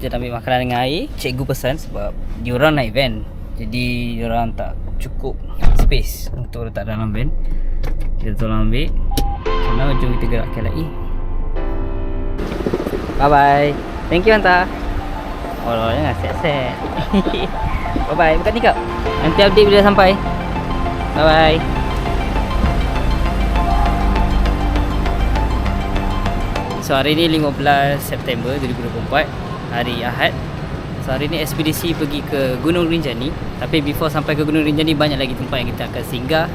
Kita ambil makanan dengan air Cikgu pesan sebab Diorang naik van. Jadi diorang tak cukup space Untuk letak dalam van. Kita tolong ambil. So now jom kita gerakkan lagi. Bye bye Thank you Anta. Oh jangan set-set Bye bye Buka tikap Nanti update bila sampai. Bye bye So hari ni 15 September 2024 Hari Ahad. So hari ni ekspedisi pergi ke Gunung Rinjani. Tapi before sampai ke Gunung Rinjani Banyak lagi tempat yang kita akan singgah.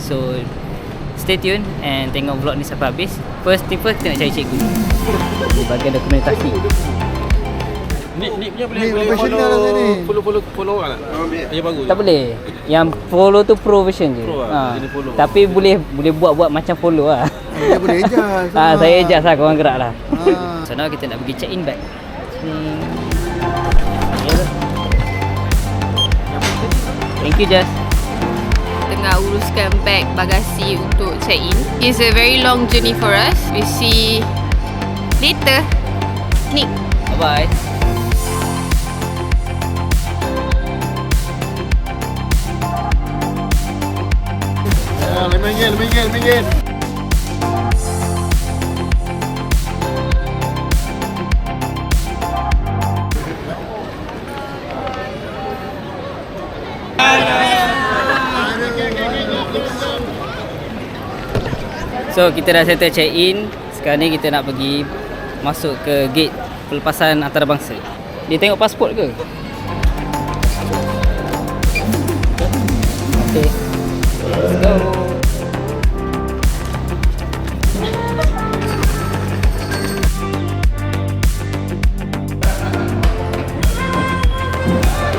So Stay tune and tengok vlog ni sampai habis. First thing first kita nak cari cikgu. Di bahagian dokumentasi. Ni ni punya boleh Ni boleh professional lah follow follow follow follow orang tak? Yang bagus. Tak boleh. Yang follow tu pro version je. Pro lah, ha. follow. Tapi boleh boleh buat-buat macam follow lah. Dia boleh adjust Ah, Saya adjust lah korang gerak lah. Ah. So now kita nak pergi check in back. Thank you Jess tengah uruskan beg bagasi untuk check in. It's a very long journey for us. We see later. Nick. Bye bye Ah, Lima So kita dah settle check in Sekarang ni kita nak pergi Masuk ke gate pelepasan antarabangsa Dia tengok pasport ke? Okay Let's go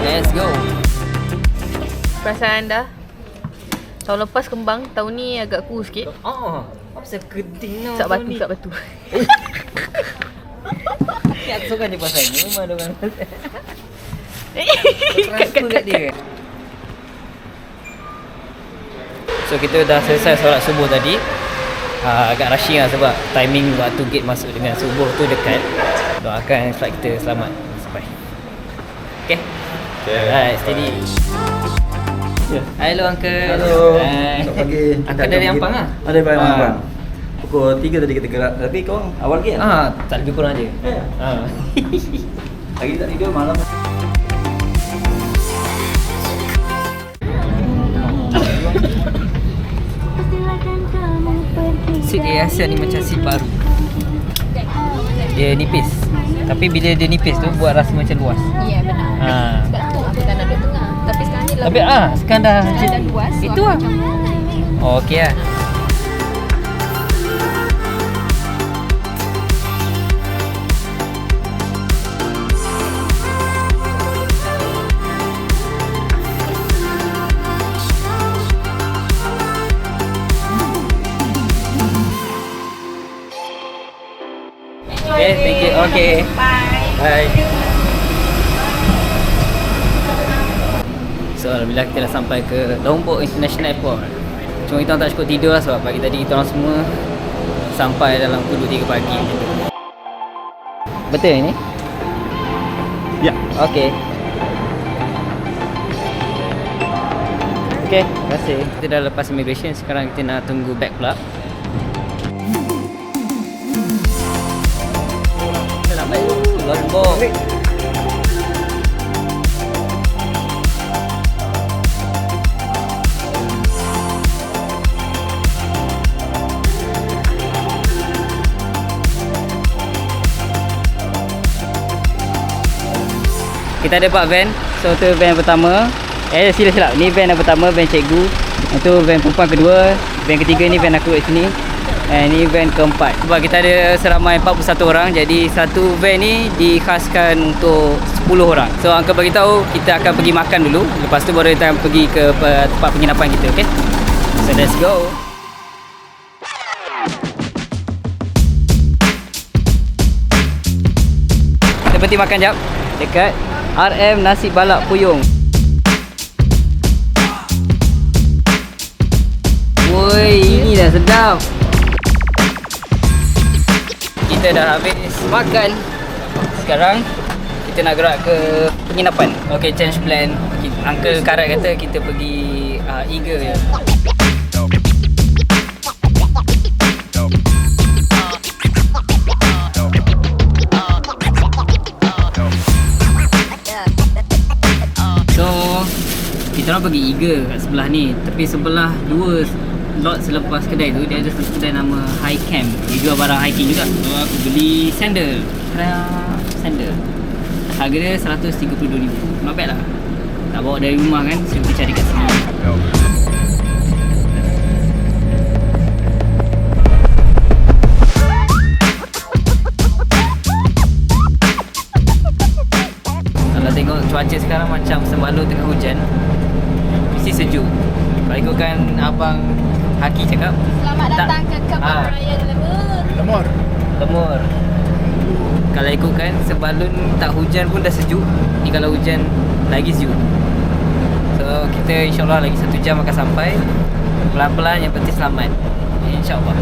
Let's go Perasaan anda? Tahun lepas kembang, tahun ni agak kurus sikit. Oh, apa saya keding tau Sak batu, sak batu. Ya, aku suka je pasal ni Memang ada orang Transfer kat, kat dia So kita dah selesai solat subuh tadi. Uh, Agak rushing lah sebab timing waktu gate masuk dengan subuh tu dekat. Doakan flight kita selamat. Sampai. Okay? Okay. Alright, steady Hello Uncle Hello. Hai. Selamat pagi. Uncle dari Ampang lah? Ada dari Ah. Ampang. Pukul 3 tadi kita gerak. Tapi kau awal lagi kan? Ah, tak lebih kurang Eh. Ah. Lagi tak tidur malam. Air Asia ni macam seat baru Dia nipis Tapi bila dia nipis tu buat rasa macam luas Ya, benar. ha. Sebab tu aku tak nak duduk tengah. Tapi ni Tapi ah sekarang dah luas. so Itu aku lah Oh okey lah Okay, thank you. Okay. Bye. Bye. So, alhamdulillah kita dah sampai ke Lombok International Airport. Cuma kita tak cukup tidur lah sebab pagi tadi kita orang semua sampai dalam pukul 2 3 pagi. Betul ini? Ya. Okay. Okay, terima kasih. Kita dah lepas immigration, sekarang kita nak tunggu bag pula. Lombok. Kita ada empat van. So tu van pertama. Eh sila silap Ni van yang pertama Van cikgu. Itu van perempuan kedua. Van ketiga ni van aku kat sini. And ni van keempat. Sebab kita ada seramai 41 orang. Jadi satu van ni dikhaskan untuk 10 orang. So Uncle beritahu Kita akan pergi makan dulu. Lepas tu baru kita akan pergi ke pe- tempat penginapan kita Okay So let's go. Berhenti makan jap. Dekat RM Nasi Balak Puyung Woi, ini dah sedap Kita dah habis makan Sekarang kita nak gerak ke penginapan. Okay, change plan. Uncle Karat kata kita pergi uh, Eagle je. Pergi Eagle kat sebelah ni. Tapi sebelah dua lot selepas kedai tu Dia ada satu kedai nama High Camp. Dia jual barang hiking juga. So aku beli sandal. Tara, Sandal. Harga dia RM132,000 Not bad lah. Tak bawa dari rumah kan So kita cari kat sini cakap Selamat Tak. datang ke Kebun Ah. Raya Lemur. Lemur. Lemur Kalau ikutkan sebalun tak hujan pun dah sejuk Ni kalau hujan lagi sejuk So kita insyaAllah lagi satu jam akan sampai Pelan-pelan yang penting selamat InsyaAllah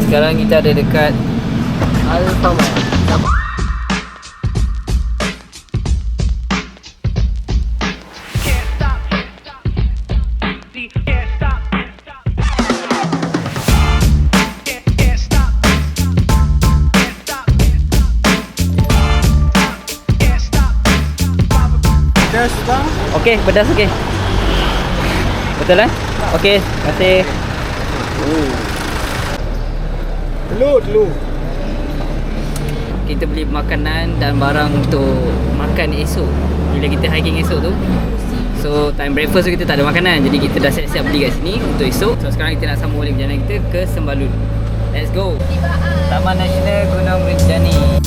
Sekarang kita ada dekat Alfamart Okey, pedas okey. Betul eh? Okey, terima kasih. Telur, telur. Kita beli makanan dan barang untuk makan esok. Bila kita hiking esok tu. So, time breakfast tu kita tak ada makanan. Jadi kita dah siap-siap beli kat sini untuk esok. So, sekarang kita nak sambung balik perjalanan kita ke Sembalun. Let's go. Taman Nasional Gunung Rinjani.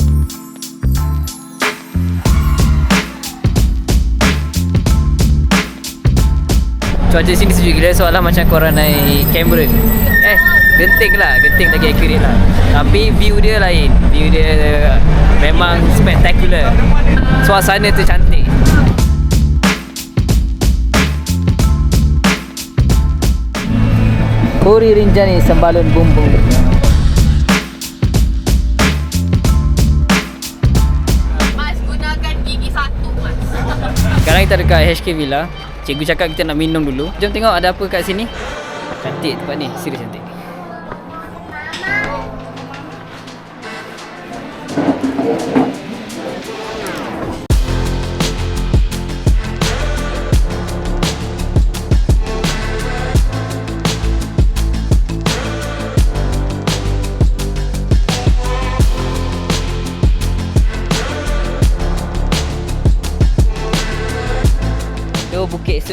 Cuaca sini sejuk gila seolah macam korang naik Cameron Eh, genting lah, genting lagi accurate lah. Tapi view dia lain. View dia memang spectacular. Suasana tu cantik. Puri Rinjani Sembalun Bumbung. Mas gunakan gigi satu mas. Sekarang kita dekat HK Villa Cikgu cakap kita nak minum dulu. Jom tengok ada apa kat sini. Cantik tempat ni, serius cantik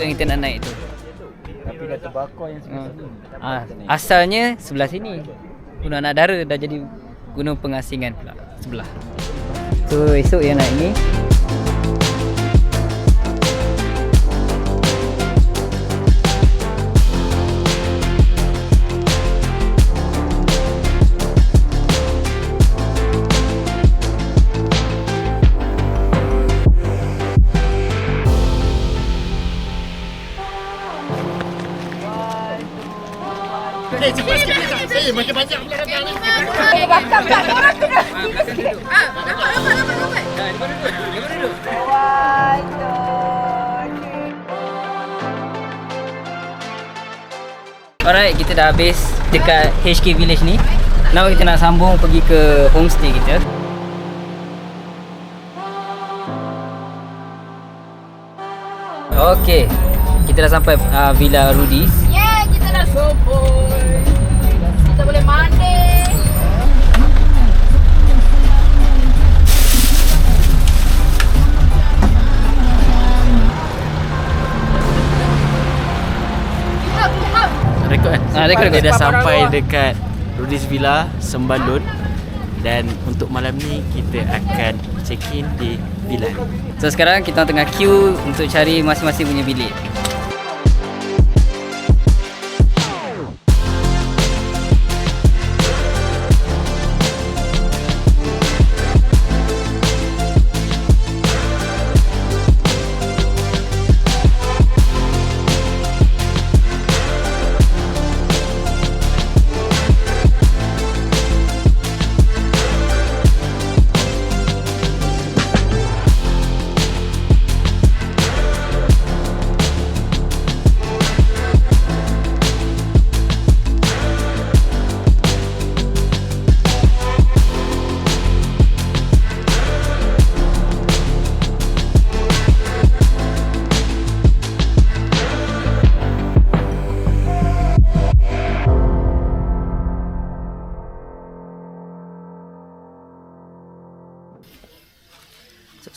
yang kita nak naik tu Tapi dah terbakar yang Hmm. Ah, asalnya sebelah sini. Gunung Anak Dara dah jadi gunung pengasingan pula sebelah. So esok yang naik ni Saya makin banyak pula datang ni. Alright, kita dah habis dekat HK Village ni. Now kita nak sambung pergi ke homestay kita. Okay, kita dah sampai uh, Villa Rudis. Ah, rekod, rekod. Kita dah sampai dekat Rudis Villa, Sembalun Dan untuk malam ni kita akan check in di villa So sekarang kita tengah queue untuk cari masing-masing punya bilik.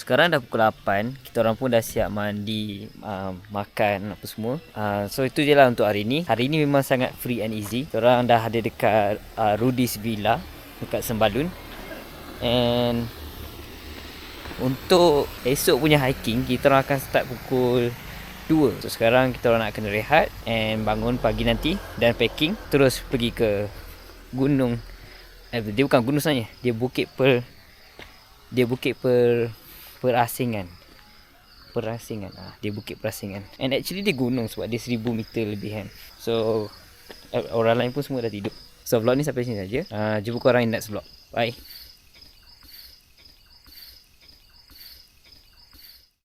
Sekarang dah pukul 8 Kita orang pun dah siap mandi uh, Makan apa semua. Uh, So itu je lah untuk hari ni. Hari ni memang sangat free and easy. Kita orang dah ada dekat uh, Rudy's Villa Dekat Sembalun And Untuk esok punya hiking Kita orang akan start pukul 2 So sekarang kita orang nak kena rehat And bangun pagi nanti Dan packing Terus pergi ke Gunung. Eh, Dia bukan gunung sebenarnya Dia bukit per Dia bukit per Perasingan. Perasingan ah, Dia bukit perasingan. And actually dia gunung Sebab dia 1000 meter lebih kan. So eh, Orang lain pun semua dah tidur. So vlog ni sampai sini saja. Uh, jumpa korang in next vlog. Bye